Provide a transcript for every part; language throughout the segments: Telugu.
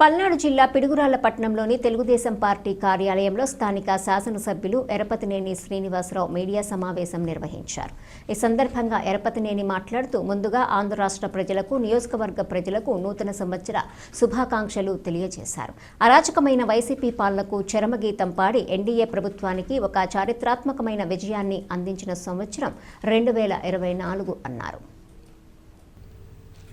పల్నాడు జిల్లా పిడుగురాళ్ళ పట్టణంలోని తెలుగుదేశం పార్టీ కార్యాలయంలో స్థానిక శాసనసభ్యులు ఎరపతినేని శ్రీనివాసరావు మీడియా సమావేశం నిర్వహించారు. ఈ సందర్భంగా ఎరపతినేని మాట్లాడుతూ ముందుగా ఆంధ్ర రాష్ట్ర ప్రజలకు నియోజకవర్గ ప్రజలకు నూతన సంవత్సర శుభాకాంక్షలు తెలియజేశారు. అరాచకమైన వైసీపీ పాలనకు చరమగీతం పాడి ఎన్డీఏ ప్రభుత్వానికి ఒక చారిత్రాత్మకమైన విజయాన్ని అందించిన సంవత్సరం రెండు వేల ఇరవై నాలుగు అన్నారు.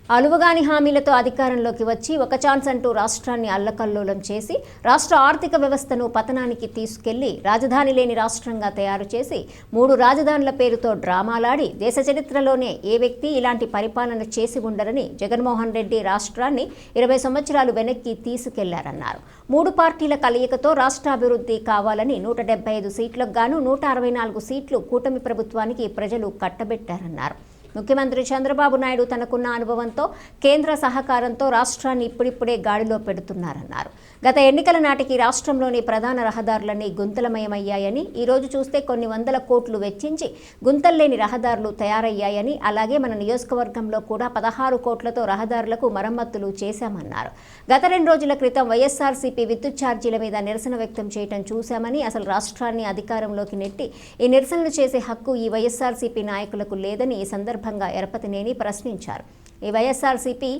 అలువగాని హామీలతో అధికారంలోకి వచ్చి ఒక ఛాన్స్ అంటూ రాష్ట్రాన్ని అల్లకల్లోలం చేసి రాష్ట్ర ఆర్థిక వ్యవస్థను పతనానికి తీసుకెళ్ళి రాజధాని లేని రాష్ట్రంగా తయారు చేసి మూడు రాజధానుల పేరుతో డ్రామాలాడి దేశ చరిత్రలోనే ఏ వ్యక్తి ఇలాంటి పరిపాలన చేసి ఉండరని జగన్మోహన్ రెడ్డి రాష్ట్రాన్ని ఇరవై సంవత్సరాలు వెనక్కి తీసుకెళ్ళారన్నారు. మూడు పార్టీల కలయికతో రాష్ట్ర అభివృద్ధి కావాలని నూట డెబ్బై ఐదు సీట్లకు గాను నూట అరవై నాలుగు సీట్లు కూటమి ప్రభుత్వానికి ప్రజలు కట్టబెట్టారన్నారు. ముఖ్యమంత్రి చంద్రబాబు నాయుడు తనకున్న అనుభవంతో కేంద్ర సహకారంతో రాష్ట్రాన్ని ఇప్పుడిప్పుడే గాడిలో పెడుతున్నారన్నారు. గత ఎన్నికల నాటికి రాష్ట్రంలోని ప్రధాన రహదారులన్నీ గుంతలమయమయ్యాయని ఈ రోజు చూస్తే కొన్ని వందల కోట్లు వెచ్చించి గుంతల్లేని రహదారులు తయారయ్యాయని అలాగే మన నియోజకవర్గంలో కూడా పదహారు కోట్లతో రహదారులకు మరమ్మతులు చేశామన్నారు. గత రెండు రోజుల క్రితం వైఎస్ఆర్సీపీ విద్యుత్ ఛార్జీల మీద నిరసన వ్యక్తం చేయడం చూశామని అసలు రాష్ట్రాన్ని అధికారంలోకి నెట్టి ఈ నిరసనలు చేసే హక్కు ఈ వైఎస్ఆర్సీపీ నాయకులకు లేదని ఈ సందర్భంగా ఎరపతినేని ప్రశ్నించారు. ఈ వైఎస్ఆర్సీపీ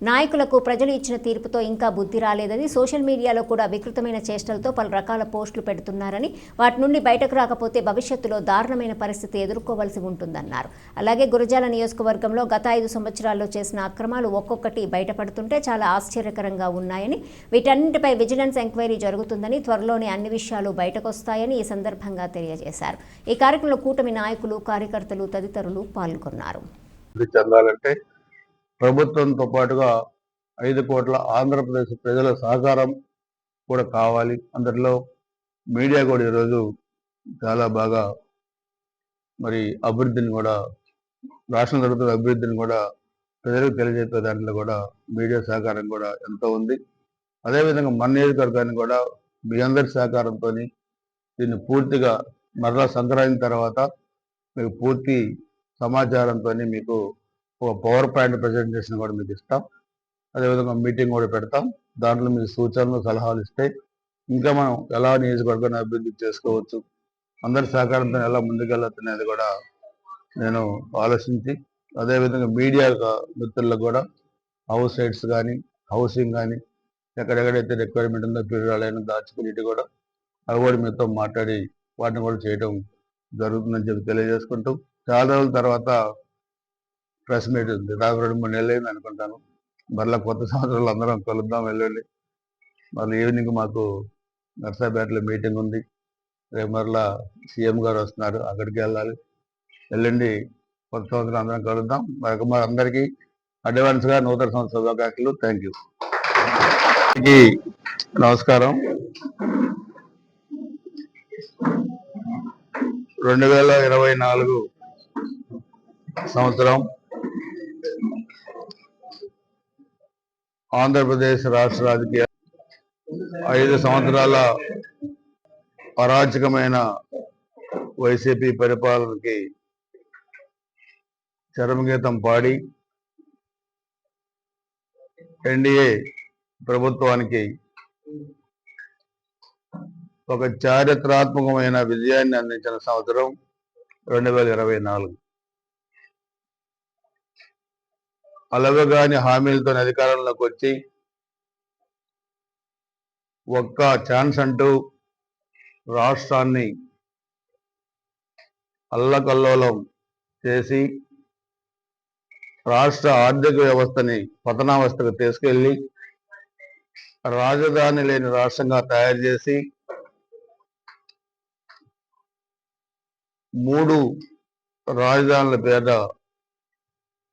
నాయకులకు ప్రజలు ఇచ్చిన తీర్పుతో ఇంకా బుద్ధి రాలేదని సోషల్ మీడియాలో కూడా వికృతమైన చేష్టలతో పలు రకాల పోస్టులు పెడుతున్నారని వాటి నుండి బయటకు రాకపోతే భవిష్యత్తులో దారుణమైన పరిస్థితి ఎదుర్కోవాల్సి ఉంటుందన్నారు. అలాగే గురజాల నియోజకవర్గంలో గత ఐదు సంవత్సరాల్లో చేసిన అక్రమాలు ఒక్కొక్కటి బయటపడుతుంటే చాలా ఆశ్చర్యకరంగా ఉన్నాయని వీటన్నింటిపై విజిలెన్స్ ఎంక్వైరీ జరుగుతుందని త్వరలోనే అన్ని విషయాలు బయటకొస్తాయని ఈ సందర్భంగా తెలియజేశారు. ఈ కార్యక్రమంలో కూటమి నాయకులు కార్యకర్తలు తదితరులు పాల్గొన్నారు. చెందాలంటే ప్రభుత్వంతో పాటుగా ఐదు కోట్ల ఆంధ్రప్రదేశ్ ప్రజల సహకారం కూడా కావాలి. అందులో మీడియా కూడా ఈరోజు చాలా బాగా మరి అభివృద్ధిని కూడా రాష్ట్రం జరుగుతున్న అభివృద్ధిని కూడా ప్రజలకు తెలియజెప్పే దాంట్లో కూడా మీడియా సహకారం కూడా ఎంతో ఉంది. అదేవిధంగా మన నియోజకవర్గాన్ని కూడా మీ అందరి సహకారంతో దీన్ని పూర్తిగా మరలా సంక్రాంతి తర్వాత మీకు పూర్తి సమాచారంతో మీకు ఒక పవర్ పాయింట్ ప్రజెంటేషన్ కూడా మీకు ఇస్తాం. అదేవిధంగా మీటింగ్ కూడా పెడతాం. దాంట్లో మీకు సూచనలు సలహాలు ఇస్తాయి ఇంకా మనం ఎలా నియోజకవర్గాన్ని అభివృద్ధి చేసుకోవచ్చు అందరి సహకారంతో ఎలా ముందుకెళ్ళచ్చు కూడా నేను ఆలోచించి అదేవిధంగా మీడియా మిత్రులకు కూడా హౌస్ సైట్స్ కానీ హౌసింగ్ కానీ ఎక్కడెక్కడైతే రిక్వైర్మెంట్ ఉందో పీరియడ్ దాచుకునేటి కూడా అవి కూడా మీతో మాట్లాడి వాటిని కూడా చేయడం జరుగుతుందని చెప్పి తెలియజేసుకుంటూ చాలా రోజుల తర్వాత ప్రెస్ మీట్ ఉంది. దాదాపు రెండు మూడు నెలలు అనుకుంటాను. మరలా కొత్త సంవత్సరాలు అందరం కలుద్దాం వెళ్ళండి మళ్ళీ ఈవినింగ్ మాకు నర్సాపేటలో మీటింగ్ ఉంది. రేపు మరలా సీఎం గారు వస్తున్నారు అక్కడికి వెళ్ళాలి. వెళ్ళండి. కొత్త సంవత్సరం అందరం కలుద్దాం. మరొక మరి అందరికీ అడ్వాన్స్గా నూతన సంవత్సర శుభాకాంక్షలు. థ్యాంక్ యూ నమస్కారం. రెండు వేల ఇరవై నాలుగు సంవత్సరం ఆంధ్రప్రదేశ్ రాష్ట్ర రాజకీయ ఐదు సంవత్సరాల అరాచకమైన వైసీపీ పరిపాలనకి చరమగీతం పాడి ఎన్డీఏ ప్రభుత్వానికి ఒక చారిత్రాత్మకమైన విజయాన్ని అందించిన సంవత్సరం రెండు వేల ఇరవై నాలుగు. అలవగాని హామీలతో అధికారంలోకి వచ్చి ఒక్క ఛాన్స్ అంటూ రాష్ట్రాన్ని అల్లకల్లోలం చేసి రాష్ట్ర ఆర్థిక వ్యవస్థని పతనావస్థకు తీసుకెళ్ళి రాజధాని లేని రాష్ట్రంగా తయారు చేసి మూడు రాజధానుల పేద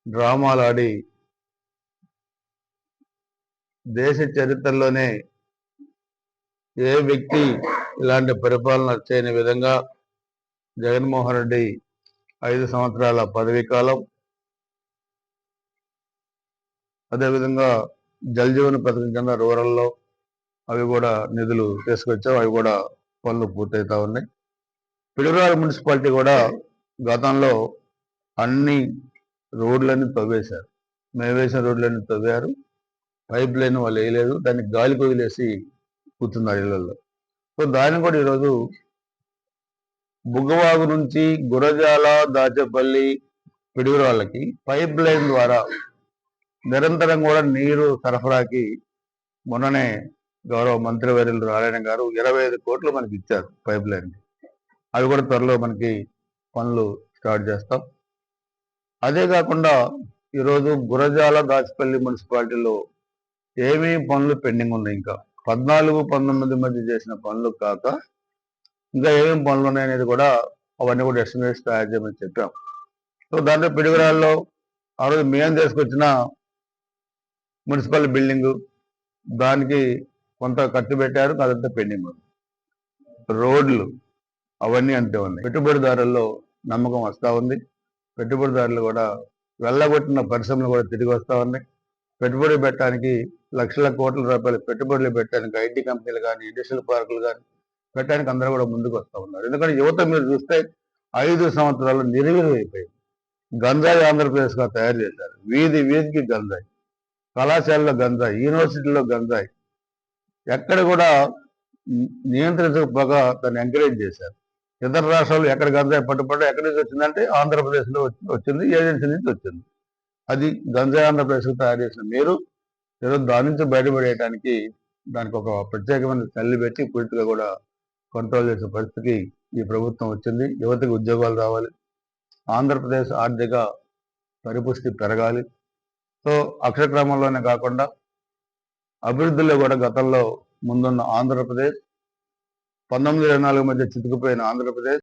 డ్రామాలాడి దేశ చరిత్రలోనే ఏ వ్యక్తి ఇలాంటి పరిపాలన చేయని విధంగా జగన్మోహన్ రెడ్డి ఐదు సంవత్సరాల పదవీ కాలం అదేవిధంగా జలజీవన పథకం కింద రూరల్లో అవి కూడా నిధులు తీసుకొచ్చాం అవి కూడా పనులు పూర్తవుతా ఉన్నాయి. పిడుగురాల మున్సిపాలిటీ కూడా గతంలో అన్ని రోడ్లన్నీ తవ్వేశారు. మేము వేసిన రోడ్లన్నీ తవ్వారు. పైప్ లైన్ వాళ్ళు వేయలేదు. దాన్ని గాలికి వదిలేసి కూర్చున్నారు ఇళ్ళలో సో దాన్ని కూడా ఈరోజు బుగ్గవాగు నుంచి గురజాల దాచపల్లి పిడుగురు వాళ్ళకి పైప్ లైన్ ద్వారా నిరంతరం కూడా నీరు సరఫరాకి మొన్ననే గౌరవ మంత్రి వర్యులు నారాయణ గారు ఇరవై ఐదు కోట్లు మనకి ఇచ్చారు పైప్ లైన్ అవి కూడా త్వరలో మనకి పనులు స్టార్ట్ చేస్తాం. అదే కాకుండా ఈరోజు గురజాల దాచిపల్లి మున్సిపాలిటీలో ఏమేమి పనులు పెండింగ్ ఉన్నాయి ఇంకా. పద్నాలుగు పంతొమ్మిది మధ్య చేసిన పనులు కాక ఇంకా ఏమేమి పనులు ఉన్నాయనేది కూడా అవన్నీ కూడా ఎస్టిమేట్స్ తయారు చేయమని చెప్పాం. సో దాంట్లో పిడుగురాల్లో ఆ రోజు మేము తీసుకొచ్చిన మున్సిపల్ బిల్డింగ్ దానికి కొంత ఖర్చు పెట్టారు అదంతా పెండింగ్ ఉంది. రోడ్లు అవన్నీ అంతే ఉన్నాయి. పెట్టుబడిదారుల్లో నమ్మకం వస్తూ ఉంది. పెట్టుబడిదారులు కూడా వెళ్ళగొట్టిన పరిశ్రమలు కూడా తిరిగి వస్తూ ఉన్నాయి. పెట్టుబడి పెట్టడానికి లక్షల కోట్ల రూపాయలు పెట్టుబడులు పెట్టడానికి ఐటీ కంపెనీలు కానీ ఇండస్ట్రియల్ పార్కులు కానీ పెట్టడానికి అందరూ కూడా ముందుకు వస్తూ ఉన్నారు. ఎందుకంటే యువత మీరు చూస్తే ఐదు సంవత్సరాలు నిర్వీర్యమైపోయింది. గంజాయి ఆంధ్రప్రదేశ్గా తయారు చేశారు. వీధి వీధికి గంజాయి కళాశాలలో గంజాయి యూనివర్సిటీలో గంజాయి. ఎక్కడ కూడా నియంత్రించకపోగా దాన్ని ఎంకరేజ్ చేశారు. ఇతర రాష్ట్రాలు ఎక్కడ గంజాయి పట్టుబడ్డా ఎక్కడి నుంచి వచ్చిందంటే ఆంధ్రప్రదేశ్లో వచ్చి- వచ్చింది ఏజెన్సీ నుంచి వచ్చింది. అది గంజాయి ఆంధ్రప్రదేశ్లో తయారు చేసిన మీరు ఈరోజు దాని నుంచి బయటపడేయడానికి దానికి ఒక ప్రత్యేకమైన తల్లి పెట్టి పూర్తిగా కూడా కంట్రోల్ చేసే పరిస్థితికి ఈ ప్రభుత్వం వచ్చింది. యువతకి ఉద్యోగాలు రావాలి. ఆంధ్రప్రదేశ్ ఆర్థిక పరిపుష్టి పెరగాలి. సో అక్షరక్రమంలోనే కాకుండా అభివృద్ధిలో కూడా గతంలో ముందున్న ఆంధ్రప్రదేశ్ పంతొమ్మిది ఇరవై నాలుగు మధ్య చితికిపోయిన ఆంధ్రప్రదేశ్